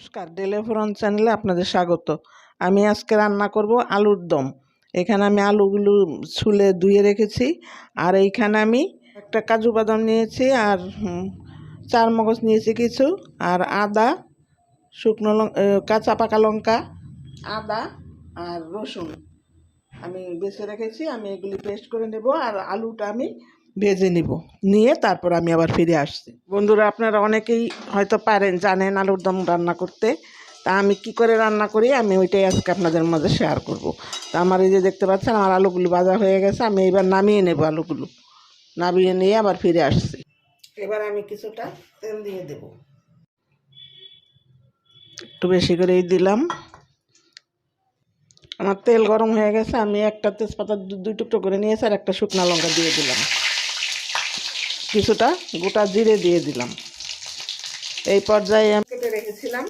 নমস্কার ডেলিফোরন চ্যানেলে আপনাদের স্বাগত। আমি আজকে রান্না করব আলুর দম। এখানে আমি আলুগুলো ছুলে ধুয়ে রেখেছি, আর এইখানে আমি একটা কাজু বাদাম নিয়েছি, আর চার মগজ নিয়েছি কিছু, আর আদা, শুকনো কাঁচা পাকা লঙ্কা, আদা, আর রসুন। আমি বেছে রেখেছি, আমি এগুলি পেস্ট করে নেব, আর আলুটা আমি ভেজে নিব। নিয়ে তারপর আমি আবার ফিরে আসছি। বন্ধুরা, আপনারা অনেকেই হয়তো পারেন, জানেন আলুর দম রান্না করতে। তা আমি কি করে রান্না করি, আমি ওইটাই আজকে আপনাদের মাঝে শেয়ার করব। তা আমার এই যে দেখতে পাচ্ছেন, আমার আলুগুলো ভাজা হয়ে গেছে, আমি এবার নামিয়ে নেব আলুগুলো। নামিয়ে নিয়ে আবার ফিরে আসছি। এবার আমি কিছুটা তেল দিয়ে দেব। একটু বেশি করেই দিলাম। আমার তেল গরম হয়ে গেছে, আমি একটা তেজপাতা দুই টুকরো করে নিয়েছি, আর একটা শুকনা লঙ্কা দিয়ে দিলাম। কিছুটা গোটা জিরে দিয়ে দিলাম। এই পর্যায়ে আমি কেটে রেখেছিলাম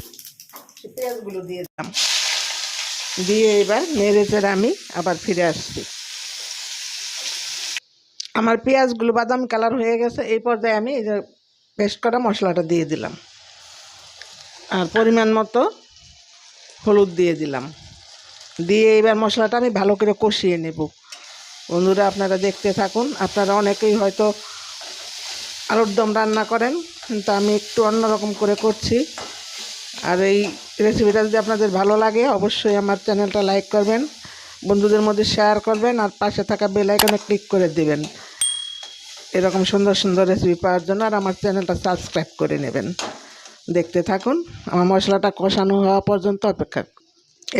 পেঁয়াজগুলো দিয়ে দিলাম। দিয়ে এবার নেড়ে চেড়ে আমি আবার ফিরে আসছি। আমার পেঁয়াজগুলো বাদাম কালার হয়ে গেছে এই পর্যায়ে আমি এই যে পেস্ট করা মশলাটা দিয়ে দিলাম। আর পরিমাণ মতো হলুদ দিয়ে দিলাম। দিয়ে এবার মশলাটা আমি ভালো করে কষিয়ে নেব। বন্ধুরা আপনারা দেখতে থাকুন আপনারা অনেকেই হয়তো আলুর দম রান্না করেন। কিন্তু আমি একটু অন্যরকম করে করছি। আর এই রেসিপিটা যদি আপনাদের ভালো লাগে, অবশ্যই আমার চ্যানেলটা লাইক করবেন, বন্ধুদের মধ্যে শেয়ার করবেন, আর পাশে থাকা বেল আইকনে ক্লিক করে দিবেন। এরকম সুন্দর সুন্দর রেসিপি পাওয়ার জন্য আর আমার চ্যানেলটা সাবস্ক্রাইব করে নেবেন। দেখতে থাকুন, আমার মশলাটা কষানো হওয়া পর্যন্ত অপেক্ষা।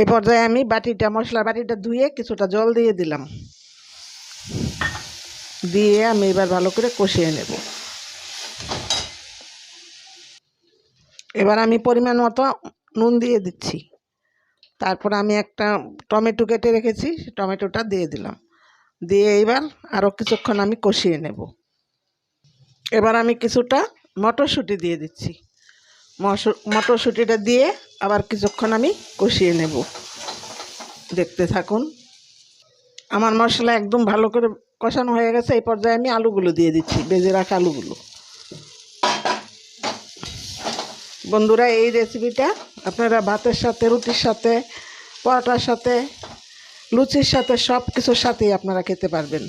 এই পর্যায়ে আমি বাটিটা মশলা বাটিটা ধুয়ে কিছুটা জল দিয়ে দিলাম। দিয়ে আমি এবার ভালো করে কষিয়ে নেব। এবার আমি পরিমাণ মতো নুন দিয়ে দিচ্ছি। তারপর আমি একটা টমেটো কেটে রেখেছি টমেটোটা দিয়ে দিলাম। দিয়ে এবার আরও কিছুক্ষণ আমি কষিয়ে নেব। এবার আমি কিছুটা মটরশুঁটি দিয়ে দিচ্ছি। মটরশুঁটিটা দিয়ে আবার কিছুক্ষণ আমি কষিয়ে নেব। দেখতে থাকুন। আমার মশলা একদম ভালো করে কষানো হয়ে গেছে, এই পর্যায়ে আমি আলুগুলো দিয়ে দিচ্ছি, বেজে রাখা আলুগুলো। বন্ধুরা, এই রেসিপিটা আপনারা ভাতের সাথে, রুটির সাথে, পরোটার সাথে, লুচির সাথে সব কিছুর সাথেই আপনারা খেতে পারবেন।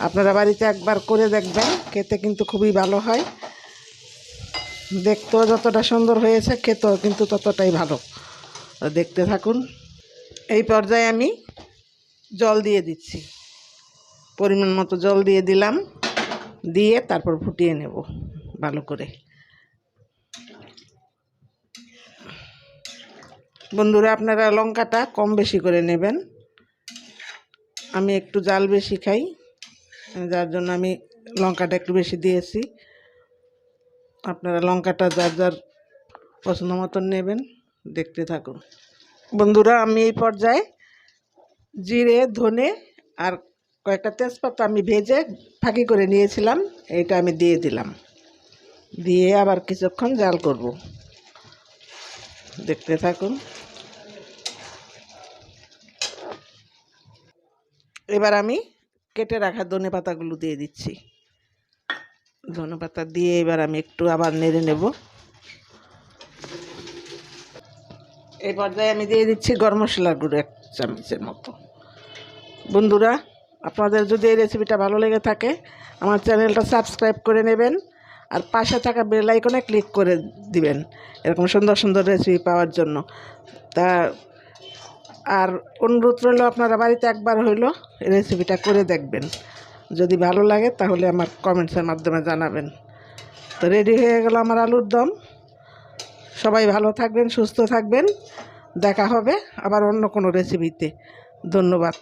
আপনারা বাড়িতে একবার করে দেখবেন, খেতে কিন্তু খুবই ভালো হয়। দেখতেও যতটা সুন্দর হয়েছে, খেতেও কিন্তু ততটাই ভালো। দেখতে থাকুন। এই পর্যায়ে আমি জল দিয়ে দিচ্ছি। পরিমাণ মতো জল দিয়ে দিলাম, দিয়ে তারপর ফুটিয়ে নেব ভালো করে। বন্ধুরা, আপনারা লঙ্কাটা কম বেশি করে নেবেন। আমি একটু জাল বেশি খাই, যার জন্য আমি লঙ্কাটা একটু বেশি দিয়েছি। আপনারা লঙ্কাটা যার যার পছন্দ মতন নেবেন, দেখতে থাকুন। বন্ধুরা, আমি এই পর্যায়ে জিরে, ধনে আর কয়েকটা তেজপাতা আমি ভেজে ফাঁকি করে নিয়েছিলাম এইটা আমি দিয়ে দিলাম। দিয়ে আবার কিছুক্ষণ জাল করব। দেখতে থাকুন। এবার আমি কেটে রাখা ধনে পাতাগুলো দিয়ে দিচ্ছি। ধনে পাতা দিয়ে এবার আমি একটু আবার নেড়ে নেব। এই পর্যায়ে আমি দিয়ে দিচ্ছি গরম মশলার গুঁড়ো এক চামচের মতো। বন্ধুরা, আপনাদের যদি এই রেসিপিটা ভালো লেগে থাকে, আমার চ্যানেলটা সাবস্ক্রাইব করে নেবেন আর পাশে থাকা বেল আইকনে ক্লিক করে দিবেন। এরকম সুন্দর সুন্দর রেসিপি পাওয়ার জন্য। তা আর অনুরোধ রইল আপনারা বাড়িতে একবার হইল রেসিপিটা করে দেখবেন। যদি ভালো লাগে তাহলে আমার কমেন্টসের মাধ্যমে জানাবেন। তো রেডি হয়ে গেল আমার আলুর দম। সবাই ভালো থাকবেন, সুস্থ থাকবেন। দেখা হবে আবার অন্য কোনো রেসিপিতে ধন্যবাদ।